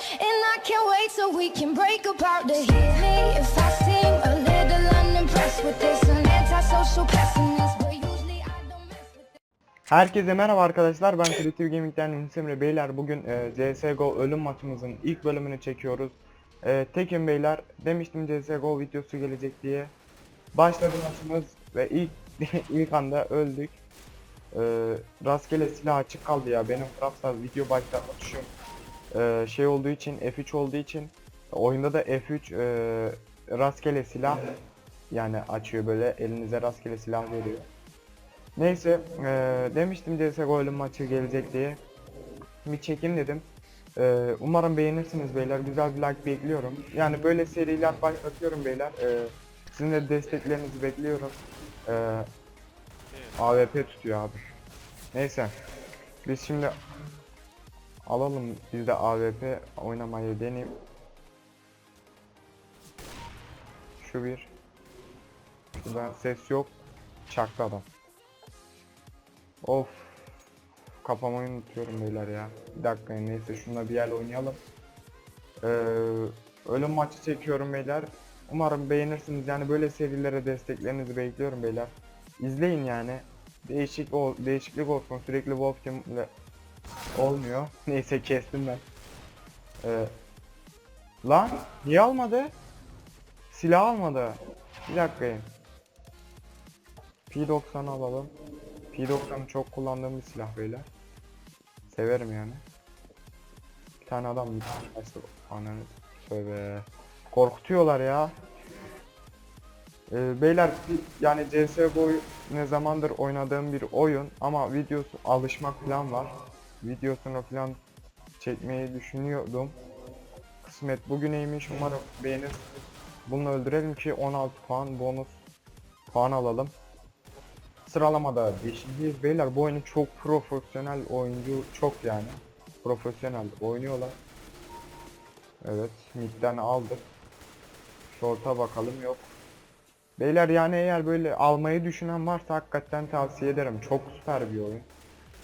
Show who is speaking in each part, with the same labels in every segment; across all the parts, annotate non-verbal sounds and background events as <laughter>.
Speaker 1: And I can't wait till we can break apart to hear me if I seem a little unimpressed with this. An antisocial pessimist,
Speaker 2: Herkese merhaba arkadaşlar ben Creative Gaming'den Yunus Beyler bugün e, CSGO ölüm maçımızın ilk bölümünü çekiyoruz. E, tekim Beyler demiştim CSGO videosu gelecek diye. Başladı maçımız ve ilk <laughs> ilk anda öldük. E, rastgele silah açık kaldı ya benim Fraps'a video başlatma tuşum e, şey olduğu için F3 olduğu için oyunda da F3 e, rastgele silah yani açıyor böyle elinize rastgele silah veriyor. Neyse eee, demiştim CSGO ölüm maçı gelecek diye. Bir çekim dedim. Eee, umarım beğenirsiniz beyler. Güzel bir like bekliyorum. Yani böyle seriler başlatıyorum beyler. Eee, sizin de desteklerinizi bekliyorum. Eee AWP tutuyor abi. Neyse. Biz şimdi alalım biz de AWP oynamayı deneyim. Şu bir. Şurada ses yok. Çaktı adam. Of. Kapamayı unutuyorum beyler ya. Bir dakika neyse şununla bir yer oynayalım. Ee, ölüm maçı çekiyorum beyler. Umarım beğenirsiniz. Yani böyle serilere desteklerinizi bekliyorum beyler. İzleyin yani. Değişik ol değişiklik olsun. Sürekli Wolf Team ile olmuyor. <laughs> Neyse kestim ben. Ee, lan niye almadı? Silah almadı. Bir dakika. P90 alalım. P90 çok kullandığım bir silah beyler. Severim yani. Bir tane adam bir tane açtı. Ananı tövbe. Korkutuyorlar ya. Ee, beyler yani CSGO ne zamandır oynadığım bir oyun ama videosu alışmak falan var. Videosunu falan çekmeyi düşünüyordum. Kısmet bugüneymiş umarım beğenirsiniz. Bunu öldürelim ki 16 puan bonus puan alalım. Sıralamada 5.yiz beyler bu oyunu çok profesyonel oyuncu çok yani. Profesyonel oynuyorlar. Evet midden aldık. Short'a bakalım yok. Beyler yani eğer böyle almayı düşünen varsa hakikaten tavsiye ederim. Çok süper bir oyun.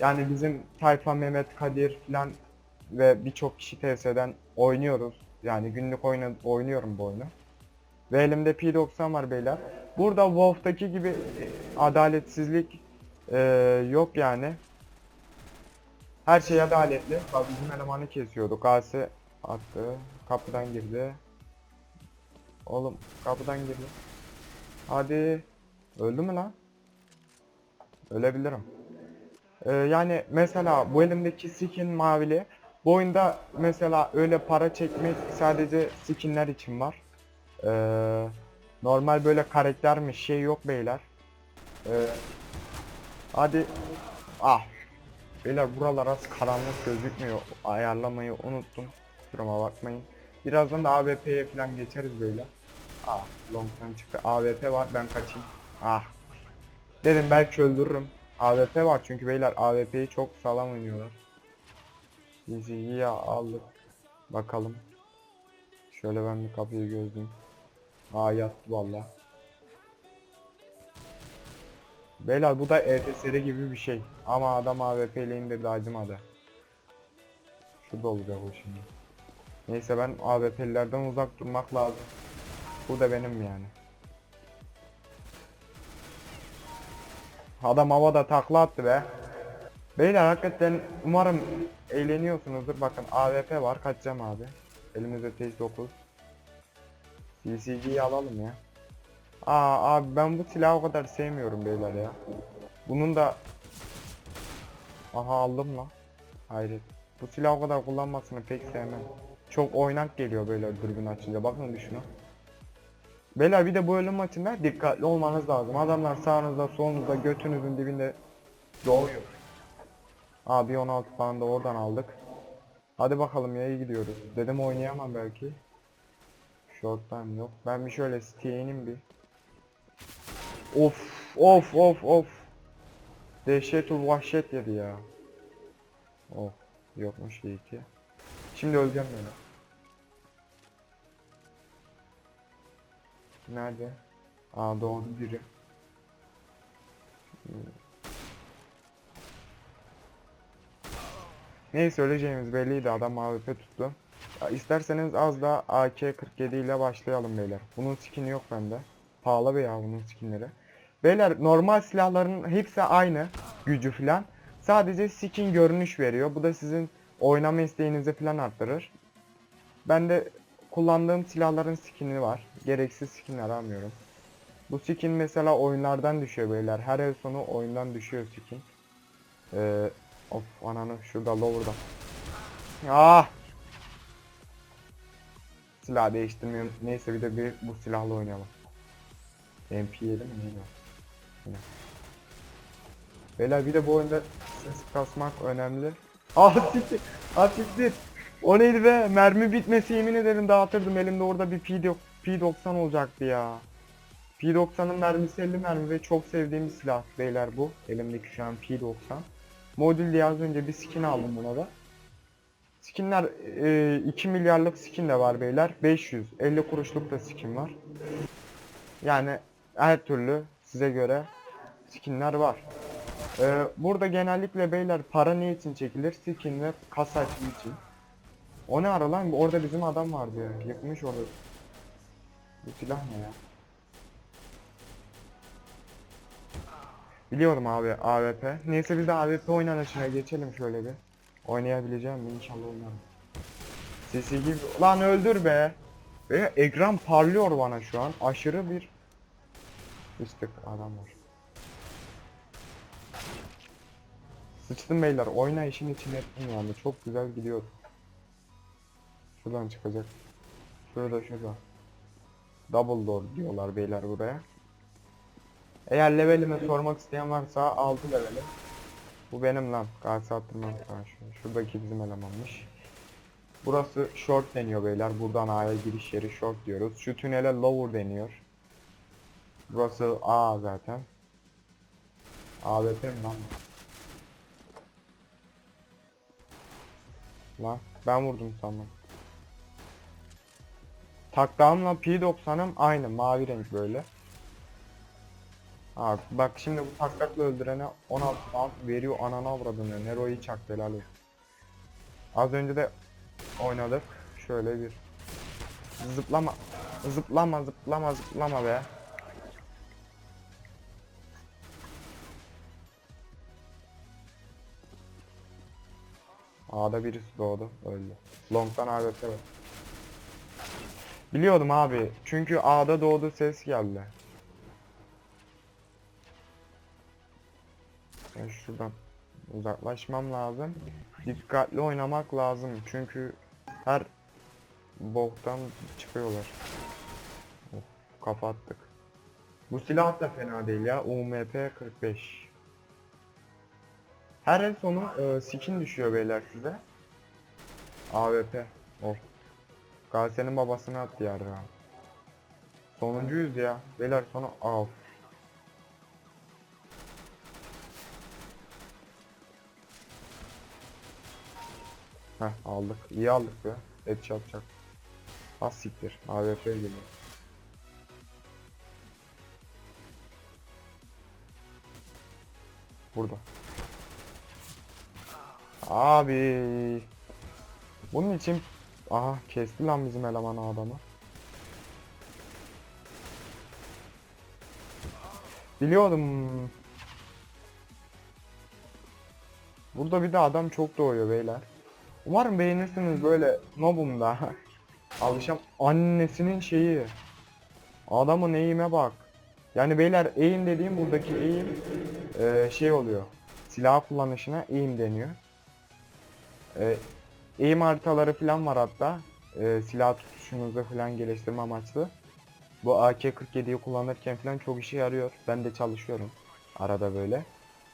Speaker 2: Yani bizim Tayfa Mehmet Kadir falan ve birçok kişi TS'den oynuyoruz. Yani günlük oyna oynuyorum bu oyunu. Ve elimde P90 var beyler. Burada WoW'daki gibi e, adaletsizlik e, yok yani. Her şey adaletli. Bak bizim elemanı kesiyorduk. AS attı. Kapıdan girdi. Oğlum kapıdan girdi. Hadi. Öldü mü lan? Ölebilirim. Ee, yani mesela bu elimdeki skin mavili. Bu oyunda mesela öyle para çekmek sadece skinler için var. Ee, normal böyle karaktermiş şey yok beyler. Ee, hadi. Ah. Beyler buralar az karanlık gözükmüyor. Ayarlamayı unuttum. Kusuruma bakmayın. Birazdan da AWP'ye falan geçeriz böyle. Ah long'tan çıktı. AWP var ben kaçayım. Ah. Dedim belki öldürürüm. AWP var çünkü beyler AWP'yi çok sağlam oynuyorlar. İyi aldık. Bakalım. Şöyle ben bir kapıyı gözleyeyim. Aa yattı valla. Beyler bu da ETSR gibi bir şey. Ama adam AWP ile indirdi acımadı. Şurada olacak o şimdi. Neyse ben AWP'lilerden uzak durmak lazım. Bu da benim yani. Adam havada takla attı be. Beyler hakikaten umarım eğleniyorsunuzdur. Bakın AWP var kaçacağım abi. Elimizde Teş 9. CCG'yi alalım ya. Aa abi ben bu silahı o kadar sevmiyorum beyler ya. Bunun da Aha aldım la. Hayret. Bu silahı o kadar kullanmasını pek sevmem. Çok oynak geliyor böyle dürbün açınca. Bakın bir şuna. Beyler bir de bu ölüm maçında dikkatli olmanız lazım. Adamlar sağınızda solunuzda götünüzün dibinde doğuyor. Abi 16 falan da oradan aldık. Hadi bakalım ya iyi gidiyoruz. Dedim oynayamam belki. Short time yok. Ben bir şöyle ineyim bir. Of of of of. Dehşetul vahşet yedi ya. Oh yokmuş iyi ki. Şimdi öleceğim ben. Nerede? Aa doğdu biri. Neyse öleceğimiz belliydi adam AWP tuttu. Ya isterseniz az da AK-47 ile başlayalım beyler. Bunun skin'i yok bende. Pahalı be ya bunun skinleri. Beyler normal silahların hepsi aynı gücü falan. Sadece skin görünüş veriyor. Bu da sizin oynama isteğinizi falan arttırır. Ben de kullandığım silahların skin'i var. Gereksiz skinler almıyorum. Bu skin mesela oyunlardan düşüyor beyler. Her el sonu oyundan düşüyor skin. Ee, of ananı şurada lower'da. Ah! Silah değiştirmiyorum. Neyse bir de bir bu silahla oynayalım. MP7 mi neydi o? Yine. Beyler bir de bu oyunda ses kasmak önemli. Ah siktir! Ah siktir! O neydi be? Mermi bitmesi yemin ederim dağıtırdım. Elimde orada bir P9 P90 olacaktı ya. P90'ın mermisi 50 mermi ve çok sevdiğim bir silah beyler bu. Elimdeki şu an P90. Modül diye az önce bir skin aldım buna da. Skinler e, 2 milyarlık skin de var beyler. 500, 50 kuruşluk da skin var. Yani her türlü size göre skinler var. E, burada genellikle beyler para ne için çekilir? Skin ve kasa için. O ne ara lan? Orada bizim adam vardı ya. Yıkmış orada. Bu silah ne ya? Biliyorum abi AWP. Neyse biz de AWP oynanışına geçelim şöyle bir. Oynayabileceğim mi? İnşallah oynarım. Sesi gibi. Lan öldür be. Ve ekran parlıyor bana şu an. Aşırı bir Sıçtık adam var. Sıçtım beyler. Oyna işin içine ettim yani. Çok güzel gidiyor. Şuradan çıkacak. Şurada şurada. Double door diyorlar beyler buraya. Eğer levelimi sormak isteyen varsa 6 leveli. Bu benim lan. Galatasaray attırmam. Şu- Şuradaki bizim elemanmış. Burası short deniyor beyler. Buradan A'ya giriş yeri short diyoruz. Şu tünele lower deniyor. Burası A zaten. AWP mi lan? Lan ben vurdum sandım. Taktağımla P90'ım aynı mavi renk böyle. Abi bak şimdi bu taklakla öldürene 16 round veriyor anana avradını. Nero'yu çaktı helal olsun. Az önce de oynadık. Şöyle bir zıplama zıplama zıplama zıplama be. A'da birisi doğdu öldü. Long'dan AWP var. Biliyordum abi. Çünkü A'da doğdu ses geldi. Ben şuradan uzaklaşmam lazım. Dikkatli oynamak lazım. Çünkü her boktan çıkıyorlar. Of, kafa attık. Bu silah da fena değil ya. UMP 45. Her el sonu e, skin düşüyor beyler size. AWP. Of. Galatasaray'ın babasını attı yarra. Sonuncuyuz ya. Beyler sonu of. Heh aldık. İyi aldık be. Et çarpacak. Az siktir. AWP geliyor. Burada. Abi. Bunun için aha kesti lan bizim eleman adamı. Biliyordum. Burada bir de adam çok doğuyor beyler. Umarım beğenirsiniz böyle nobum da. <laughs> Alışam annesinin şeyi. Adamın eğime bak. Yani beyler eğim dediğim buradaki eğim eee, şey oluyor. Silah kullanışına eğim deniyor. Eee eğim haritaları falan var hatta. Eee silah tutuşunuzu falan geliştirme amaçlı. Bu AK-47'yi kullanırken falan çok işe yarıyor. Ben de çalışıyorum arada böyle.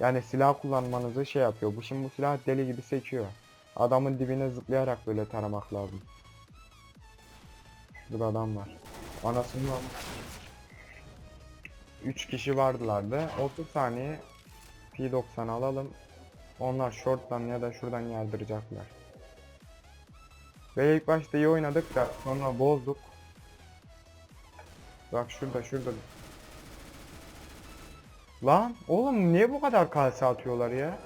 Speaker 2: Yani silah kullanmanızı şey yapıyor. Bu şimdi bu silah deli gibi seçiyor. Adamın dibine zıplayarak böyle taramak lazım. Şurada adam var. Anasını al. 3 kişi vardılardı. 30 saniye P90 alalım. Onlar short'tan ya da şuradan yardıracaklar. Ve ilk başta iyi oynadık da sonra bozduk. Bak şurada şurada. Lan oğlum niye bu kadar kalse atıyorlar ya?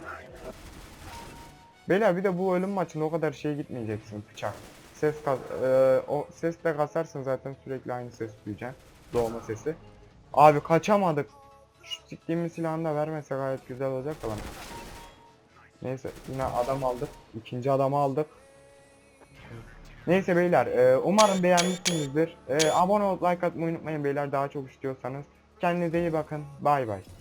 Speaker 2: Beyler bir de bu ölüm maçında o kadar şey gitmeyeceksin bıçak. ses kas e, o ses de kasarsın zaten sürekli aynı ses duyacaksın. Doğma sesi. Abi kaçamadık. Şu siktiğimiz silahını da vermese gayet güzel olacak da lan. Neyse yine adam aldık. İkinci adamı aldık. Neyse beyler e, umarım beğenmişsinizdir. E, abone olup like atmayı unutmayın beyler daha çok istiyorsanız. Kendinize iyi bakın. Bay bay.